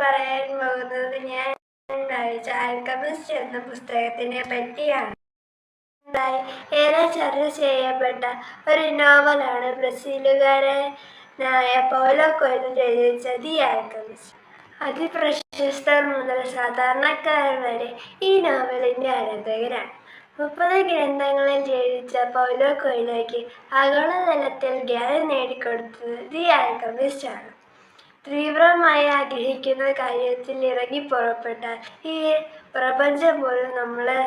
പറയാൻ പോകുന്നത് ഞാൻ വായിച്ച ആൽക്കമിസ്റ്റ് എന്ന പുസ്തകത്തിനെ പറ്റിയാണ്. ഏറെ ചർച്ച ചെയ്യപ്പെട്ട ഒരു നോവലാണ് ബ്രസീലുകാരനായ പോലോ കൊയ്ലു രചിച്ച ദി ആൽക്കമിസ്റ്റ്. അതിപ്രശസ്തർ മുതൽ സാധാരണക്കാരൻ വരെ ഈ നോവലിന്റെ ആരാധകരാണ്. മുപ്പത് ഗ്രന്ഥങ്ങളിൽ രചിച്ച പൗലോ കൊയിലേക്ക് ആഗോളതലത്തിൽ ജ്ഞാനം നേടിക്കൊടുത്തത് ദി ആൽക്കമിസ്റ്റ് ആണ് തീവ്രമായി ആഗ്രഹിക്കുന്ന കാര്യത്തിൽ ഇറങ്ങി പുറപ്പെട്ടാൽ ഈ പ്രപഞ്ചം പോലും നമ്മളെ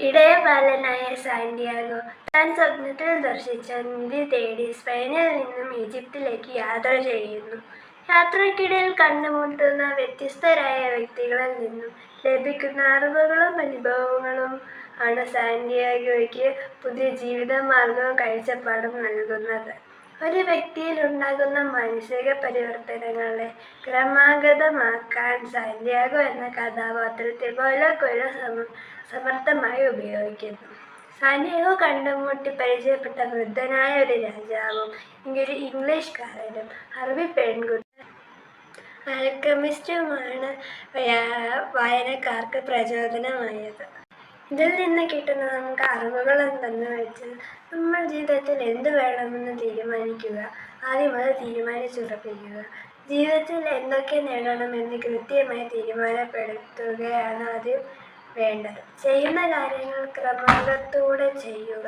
ഇടയപാലനായ സാന്റിയാഗോ താൻ സ്വപ്നത്തിൽ ദർശിച്ച നിധി തേടി സ്പെയിനിൽ നിന്നും ഈജിപ്തിലേക്ക് യാത്ര ചെയ്യുന്നു. യാത്രക്കിടയിൽ കണ്ടുമുട്ടുന്ന വ്യത്യസ്തരായ വ്യക്തികളിൽ നിന്നും ലഭിക്കുന്ന അറിവുകളും അനുഭവങ്ങളും ആണ് സാന്റിയാഗോയ്ക്ക് പുതിയ ജീവിത മാർഗവും കാഴ്ചപ്പാടും നൽകുന്നത്. ഒരു വ്യക്തിയിൽ ഉണ്ടാകുന്ന മാനസിക പരിവർത്തനങ്ങളെ ക്രമാഗതമാക്കാൻ സാന്റിയാഗോ എന്ന കഥാപാത്രത്തെ പോലെ സമർത്ഥമായി ഉപയോഗിക്കുന്നു. സാന്റിയാഗോ കണ്ടുമുട്ടി പരിചയപ്പെട്ട വൃദ്ധനായ ഒരു രാജാവും ഒരു ഇംഗ്ലീഷുകാരനും അറബി പെൺകുട്ടി ആൽക്കമിസ്റ്റുമാണ് വയ- വായനക്കാർക്ക് പ്രചോദനമായത്. ഇതിൽ നിന്ന് കിട്ടുന്ന നമുക്ക് അറിവുകൾ എന്തെന്ന് വെച്ചാൽ നമ്മൾ ജീവിതത്തിൽ എന്ത് വേണമെന്ന് തീരുമാനിക്കുക. ആദ്യം അത് തീരുമാനിച്ചുറപ്പിക്കുക. ജീവിതത്തിൽ എന്തൊക്കെ നേടണമെന്ന് കൃത്യമായി തീരുമാനപ്പെടുത്തുകയാണ് ആദ്യം വേണ്ടത്. ചെയ്യുന്ന കാര്യങ്ങൾ ക്രമാഗത്തോടെ ചെയ്യുക.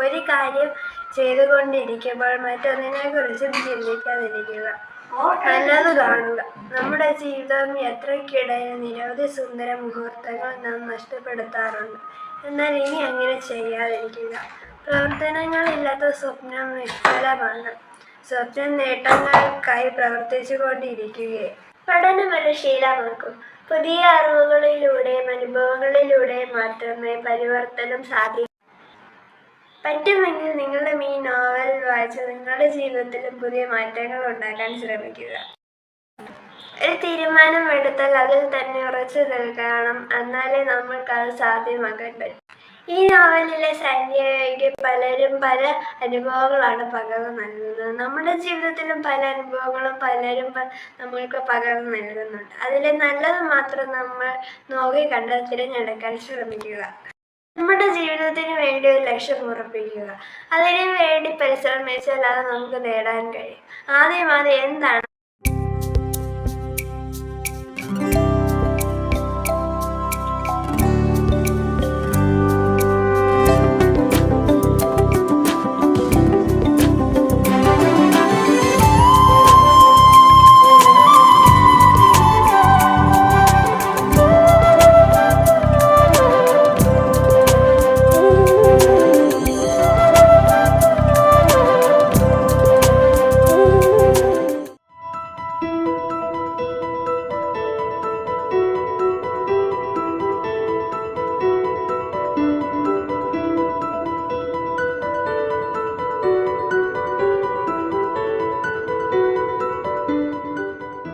ഒരു കാര്യം ചെയ്തുകൊണ്ടിരിക്കുമ്പോൾ മറ്റൊന്നിനെ കുറിച്ചും ചിന്തിക്കാതിരിക്കുക. നല്ലത് നമ്മുടെ ജീവിതം യാത്രയ്ക്കിടയിൽ നിരവധി സുന്ദര മുഹൂർത്തങ്ങൾ നാം നഷ്ടപ്പെടുത്താറുണ്ട്. എന്നാൽ ഇനി അങ്ങനെ ചെയ്യാതിരിക്കുക. പ്രവർത്തനങ്ങളില്ലാത്ത സ്വപ്നം നിഷ്ഫലമാണ്. സ്വപ്നം നേട്ടങ്ങൾക്കായി പ്രവർത്തിച്ചു കൊണ്ടിരിക്കുകയെ പഠനം ഒരു ശീലമാക്കും. പുതിയ അറിവുകളിലൂടെയും അനുഭവങ്ങളിലൂടെയും മാത്രമേ പരിവർത്തനം സാധിക്കൂ പറ്റുമെങ്കിൽ നിങ്ങളുടെ ഈ നോവൽ വായിച്ച് നിങ്ങളുടെ ജീവിതത്തിലും പുതിയ മാറ്റങ്ങൾ ഉണ്ടാക്കാൻ ശ്രമിക്കുക. ഒരു തീരുമാനം എടുത്താൽ അതിൽ തന്നെ ഉറച്ചു നിൽക്കണം. എന്നാലേ നമ്മൾക്ക് അത് സാധ്യമാക്കാൻ പറ്റും. ഈ നോവലിലെ സന്ധ്യയ്ക്ക് പലരും പല അനുഭവങ്ങളാണ് പകർന്നു നൽകുന്നത്. നമ്മുടെ ജീവിതത്തിലും പല അനുഭവങ്ങളും പലരും നമ്മൾക്ക് പകർന്നു നൽകുന്നുണ്ട്. അതിലെ നല്ലത് മാത്രം നമ്മൾ നോക്കി കണ്ട് തിരഞ്ഞെടുക്കാൻ ശ്രമിക്കുക. നമ്മുടെ ജീവിതത്തിന് വേണ്ടി ഒരു ലക്ഷ്യം ഉറപ്പിക്കുക. അതിനു വേണ്ടി പരിശ്രമിച്ചാൽ അത് നമുക്ക് നേടാൻ കഴിയും. ആദ്യം അത് എന്താണ്